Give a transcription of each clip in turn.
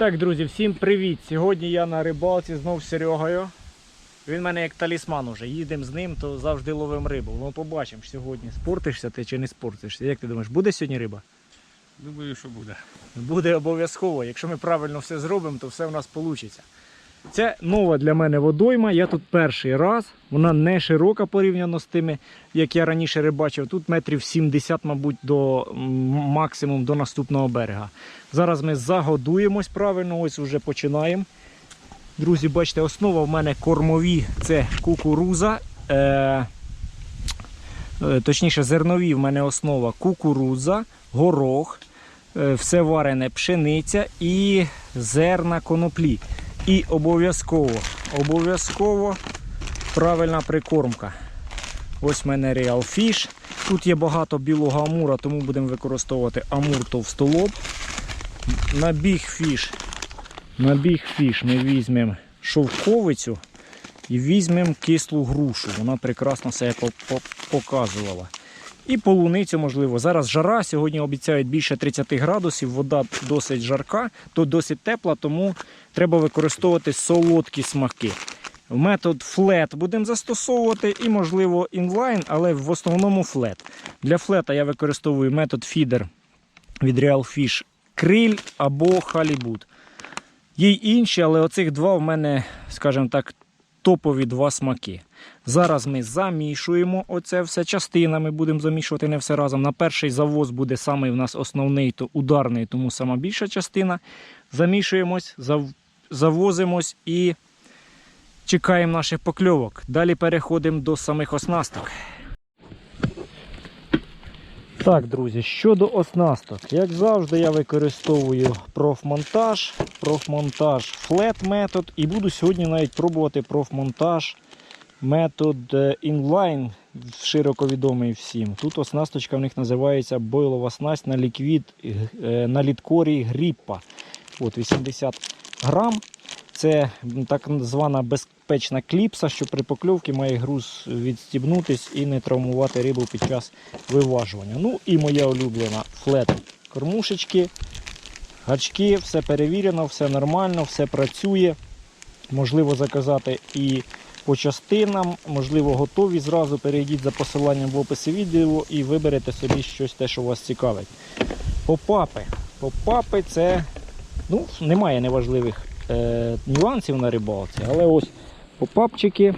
Так, друзі, всім привіт! Сьогодні я на рибалці знов з Серегою. Він в мене як талісман уже. Їдемо з ним, то завжди ловимо рибу. Ну побачимо сьогодні, спортишся ти чи не спортишся. Як ти думаєш, буде сьогодні риба? Думаю, що буде. Буде обов'язково. Якщо ми правильно все зробимо, то все в нас вийде. Це нова для мене водойма. Я тут перший раз. Вона не широка порівняно з тими, як я раніше рибачив. Тут метрів 70, мабуть, до максимум до наступного берега. Зараз ми загодуємось правильно, ось вже починаємо. Друзі, бачите, основа в мене кормові це кукуруза. Е, е, точніше, зернові в мене основа кукуруза, горох, е, все варене пшениця і зерна коноплі. І обов'язково, обов'язково правильна прикормка. Ось в мене Real Fish. Тут є багато білого амура, тому будемо використовувати амур товстолоб. На фіш. На фіш ми візьмемо шовковицю і візьмемо кислу грушу. Вона прекрасно себе по- по- показувала. І полуницю, можливо. Зараз жара, сьогодні обіцяють більше 30 градусів, вода досить жарка, то досить тепла, тому треба використовувати солодкі смаки. Метод флет будемо застосовувати і, можливо, інлайн, але в основному флет. Для флета я використовую метод фідер від Real Fish криль або халібут. Є й інші, але оцих два в мене, скажімо так, топові два смаки. Зараз ми замішуємо оце все частинами, будемо замішувати не все разом. На перший завоз буде саме в нас основний, то ударний, тому сама більша частина. Замішуємось, зав- завозимось і чекаємо наших покльовок. Далі переходимо до самих оснасток. Так, друзі, щодо оснасток, як завжди, я використовую профмонтаж, профмонтаж флет метод і буду сьогодні навіть пробувати профмонтаж метод е, інлайн, широко відомий всім. Тут оснасточка в них називається бойлова снасть на ліквід е, на літкорі гріппа. От 80 грам. Це так звана безпечна кліпса, що при покльовці має груз відстібнутись і не травмувати рибу під час виважування. Ну і моя улюблена флет кормушечки, гачки, все перевірено, все нормально, все працює. Можливо заказати і по частинам, можливо, готові. Зразу перейдіть за посиланням в описі відео і виберете собі щось те, що вас цікавить. Попапи. Попапи це ну, немає неважливих е, нюансів на рибалці, але ось попапчики,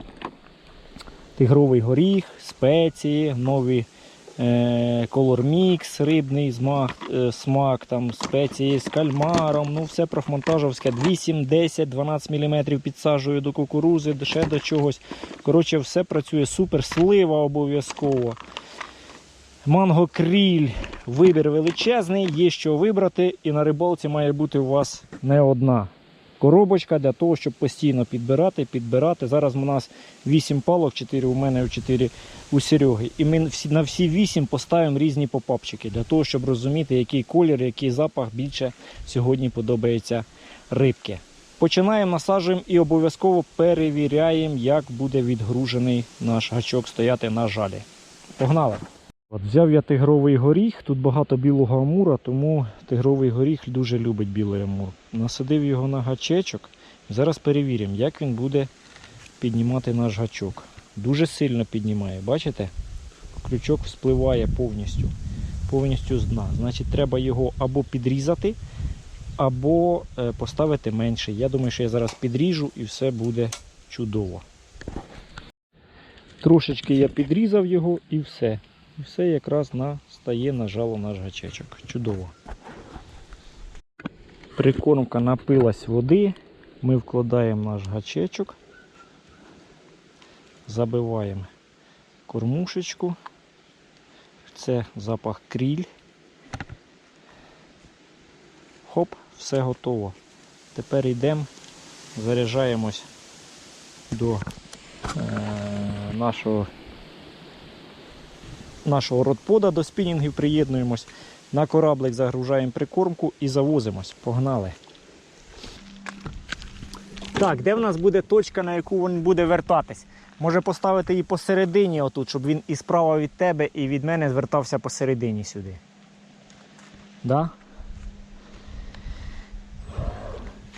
тигровий горіх, спеції, нові е, колор рибний змак, е, смак, там, спеції з кальмаром, ну все профмонтажовське. 8, 10, 12 мм підсаджую до кукурузи, ще до чогось. Коротше, все працює супер, слива обов'язково. Манго кріль, вибір величезний, є що вибрати, і на рибалці має бути у вас не одна коробочка для того, щоб постійно підбирати, підбирати. Зараз у нас 8 палок, 4 у мене, 4 у Сереги. І ми на всі 8 поставимо різні попапчики для того, щоб розуміти, який колір, який запах більше сьогодні подобається рибки. Починаємо, насаджуємо і обов'язково перевіряємо, як буде відгружений наш гачок стояти на жалі. Погнали! От взяв я тигровий горіх, тут багато білого амура, тому тигровий горіх дуже любить білий амур. Насадив його на гачечок. Зараз перевіримо, як він буде піднімати наш гачок. Дуже сильно піднімає, бачите? Крючок вспливає повністю, повністю з дна. Значить, треба його або підрізати, або е, поставити менше. Я думаю, що я зараз підріжу і все буде чудово. Трошечки я підрізав його і все. І все якраз на, стає на жало наш гачечок. Чудово. Прикормка напилась води. Ми вкладаємо наш гачечок. Забиваємо кормушечку. Це запах кріль. Хоп, все готово. Тепер йдемо, заряджаємось до е, нашого нашого родпода до спінінгів приєднуємось. На кораблик загружаємо прикормку і завозимось. Погнали. Так, де в нас буде точка, на яку він буде вертатись? Може поставити її посередині, отут, щоб він і справа від тебе, і від мене звертався посередині сюди. Да?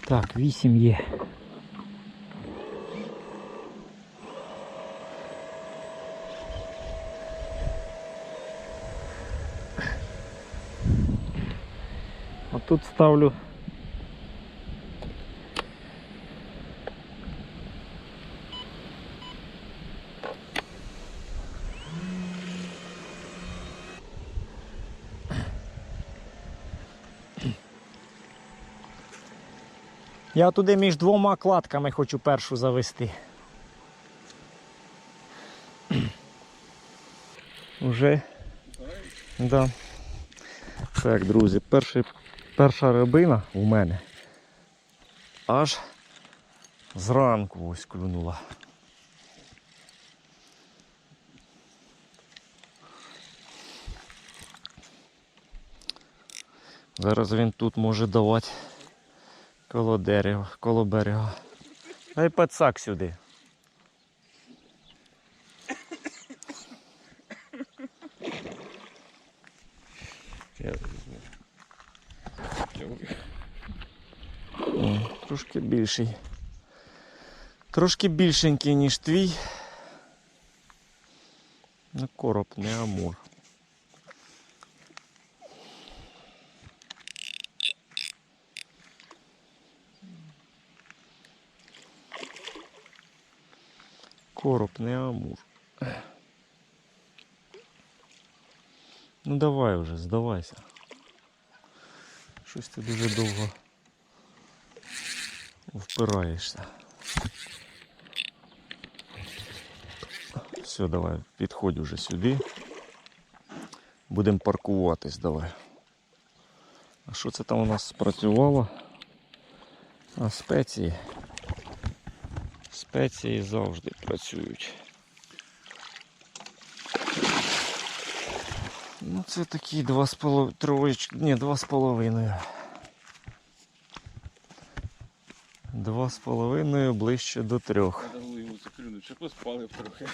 Так, 8 є. Тут ставлю Я туди між двома кладками хочу першу завести. Уже. Да. Так, друзі, перший, перша рибина у мене аж зранку ось клюнула. Зараз він тут може давати коло дерева, коло берега. Дай пацак сюди. Трошки більший. Трошки більшенький, ніж твій. Ну, короб, не амур. Короб, не амур. Ну давай вже, здавайся. Щось ти дуже довго впираєшся. Все, давай, підходь уже сюди. Будемо паркуватись, давай. А що це там у нас спрацювало? А спеції. Спеції завжди працюють. Ну це такі два з половиною, ні, два з половиною. Два з половиною ближче до трьох. Поспали трохи.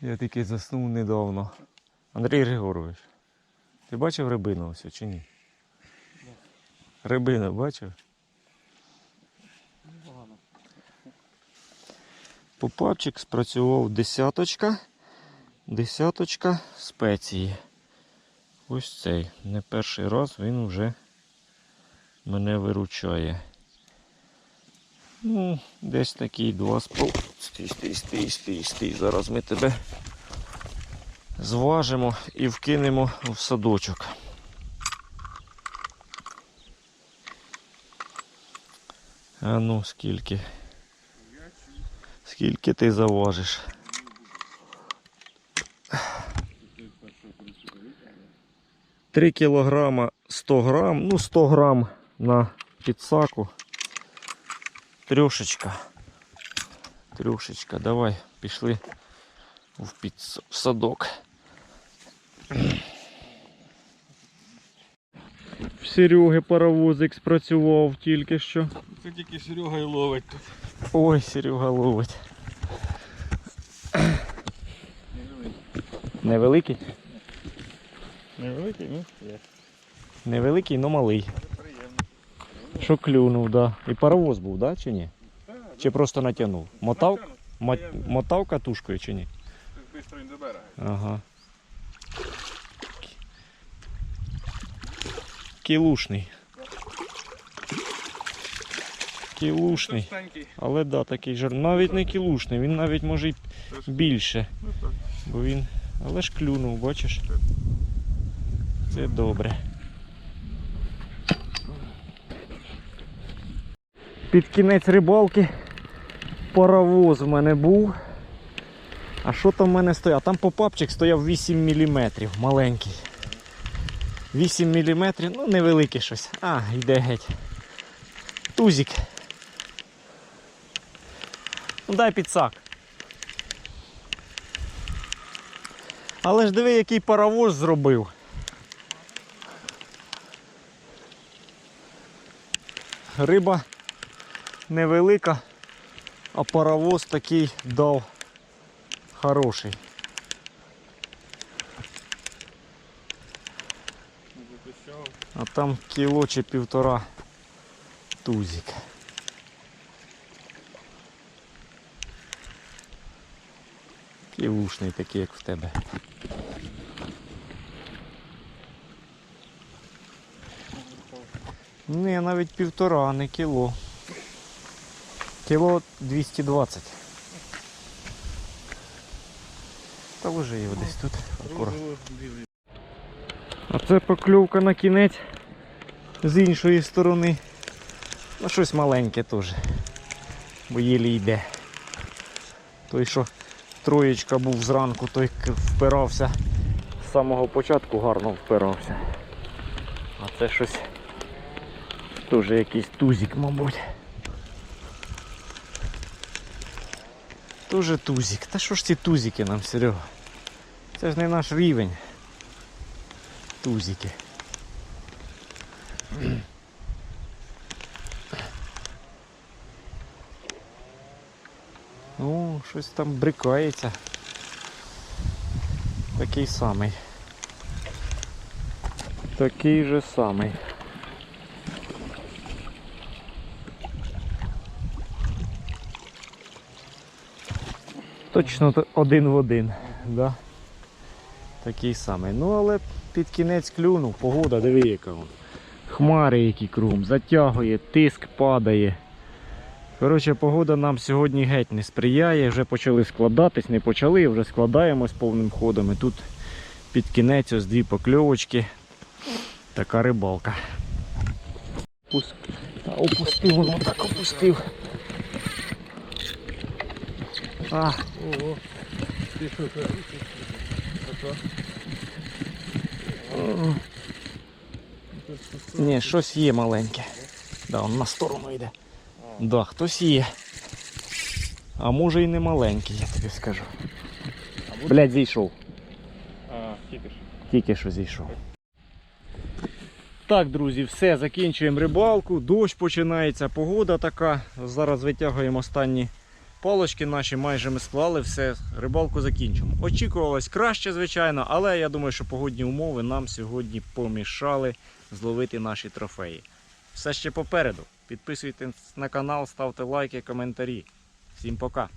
Я тільки заснув недавно. Андрій Григорович, ти бачив рибину ось чи ні? Рибину бачив? Попапчик спрацював десяточка. Десяточка спеції. Ось цей. Не перший раз він вже мене виручає. Ну, десь такий два з пол. Стій, стій, стій, стій, стій. Зараз ми тебе зважимо і вкинемо в садочок. А ну скільки? Скільки ти заважиш? Три кілограма 100 грам, ну 100 грам на підсаку. Трьошечка. Трьошечка, давай, пішли в, садок. В Сереги паровозик спрацював тільки що. Це тільки Серега і ловить тут. Ой, Серега ловить. Невеликий? Невеликий, ну, є. Невеликий, але малий. Що клюнув, да. І паровоз був, да, чи ні? Чи просто натягнув? Мотав, мо- мотав катушкою чи ні? Швидко він добирає. Ага. Кілушний. Кілушний. Але да, такий жир. Навіть не кілушний, він навіть може й більше. Ну. Бо він. Але ж клюнув, бачиш? Це добре. Під кінець рибалки паровоз в мене був. А що там в мене стояв? Там попапчик стояв 8 мм, маленький. 8 мм, ну невеликий щось. А, йде геть. Тузик. Ну дай підсак. Але ж диви, який паровоз зробив. Риба невелика, а паровоз такий дав хороший. А там кіло чи півтора Тузик. Кілушний такий, як в тебе. Не, навіть півтора, не кіло. Кіло 220. Та ложи його десь тут. акуратно. А це покльовка на кінець з іншої сторони. Ну щось маленьке теж. Бо єлі йде. Той, що троєчка був зранку, той впирався. З самого початку гарно впирався. А це щось теж якийсь тузик, мабуть. Тоже тузик. Та що ж ці тузики нам, Серега? Це ж не наш рівень. Тузики. Ну, щось там брикається. Такий самий. Такий же самий. Точно один в один. Да? Такий самий. Ну але під кінець клюнув, погода, диви яка. Хмари які кругом, затягує, тиск падає. Коротше, погода нам сьогодні геть не сприяє, вже почали складатись, не почали, вже складаємось повним ходом. І тут під кінець ось дві покльовочки. Така рибалка. Опустив, воно так опустив. А, Ого. Що ні, щось є маленьке. Да, он на сторону йде. Да, хтось є. А може і не маленький, я тобі скажу. Блять, зійшов. А, тільки ж. Тільки що зійшов. Так, друзі, все, закінчуємо рибалку. Дощ починається, погода така. Зараз витягуємо останні палочки наші, майже ми склали, все, рибалку закінчимо. Очікувалось краще, звичайно, але я думаю, що погодні умови нам сьогодні помішали зловити наші трофеї. Все ще попереду. Підписуйтесь на канал, ставте лайки, коментарі. Всім пока!